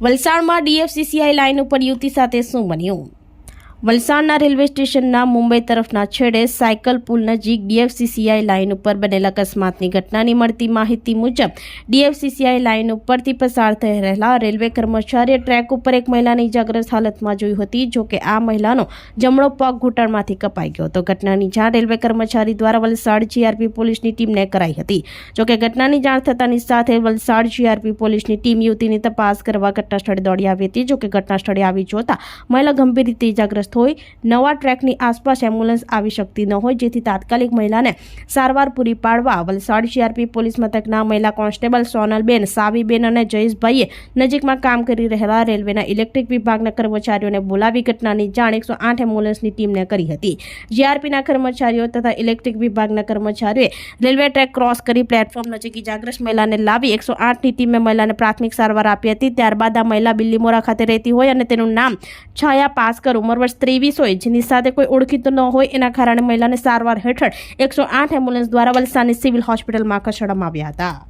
વલસાડમાં ડીએફસીસીઆઈ લાઇન ઉપર યુવતી સાથે શું બન્યું? વલસાડના રેલવે સ્ટેશનના મુંબઈ તરફના છેડે સાયકલ પુલ નજીક ડીએફસીસીઆઈ લાઇન ઉપર બનેલ અકસ્માતની ઘટનાની મળતી માહિતી મુજબ ડીએફસીસીઆઈ લાઇન ઉપરથી પસાર થઈ રહેલા રેલવે કર્મચારીએ ટ્રેક ઉપર એક મહિલાને ઇજાગ્રસ્ત હાલતમાં જોઈ હતી જોકે આ મહિલાનો જમણો પગ ઘૂંટણમાંથી કપાઈ ગયો હતો. ઘટનાની જાણ રેલવે કર્મચારી દ્વારા વલસાડ જીઆરપી પોલીસની ટીમને કરાઈ હતી. જોકે ઘટનાની જાણ થતાની સાથે વલસાડ જીઆરપી પોલીસની ટીમ યુવતીની તપાસ કરવા ઘટના સ્થળે દોડી આવી હતી. જોકે ઘટના સ્થળે આવી જોતા મહિલા ગંભીર રીતે ઇજાગ્રસ્ત હોય, નવા ટ્રેકની આસપાસ એમ્બ્યુલન્સ આવી શકતી ન હોય, જેથી તાત્કાલિક મહિલાને સારવાર પૂરી પાડવા વલસાડ જીઆરપી પોલીસ મથકના મહિલા કોન્સ્ટેબલ સોનલબેન, સાવીબેન અને જયેશભાઈએ નજીકમાં કામ કરી રહેલા રેલવેના ઇલેક્ટ્રિક વિભાગના કર્મચારીઓને બોલાવી ઘટનાની જાણ એકસો આઠ એમ્બ્યુલન્સની ટીમને કરી હતી. જીઆરપીના કર્મચારીઓ તથા ઇલેક્ટ્રિક વિભાગના કર્મચારીઓએ રેલવે ટ્રેક ક્રોસ કરી પ્લેટફોર્મ નજીક ઇજાગ્રસ્ત મહિલાને લાવી એકસો આઠની ટીમે મહિલાને પ્રાથમિક સારવાર આપી હતી. ત્યારબાદ આ મહિલા બિલ્લીમોરા ખાતે રહેતી હોય અને તેનું નામ છાયા પાસકર ઉંમર વર્ષ ત્રેવીસ હોય, જેની સાથે કોઈ ઓળખીતો ન હોય, એના કારણે મહિલાને સારવાર હેઠળ એકસો આઠ એમ્બ્યુલન્સ દ્વારા વલસાડની સિવિલ હોસ્પિટલમાં ખસેડવામાં આવ્યા હતા.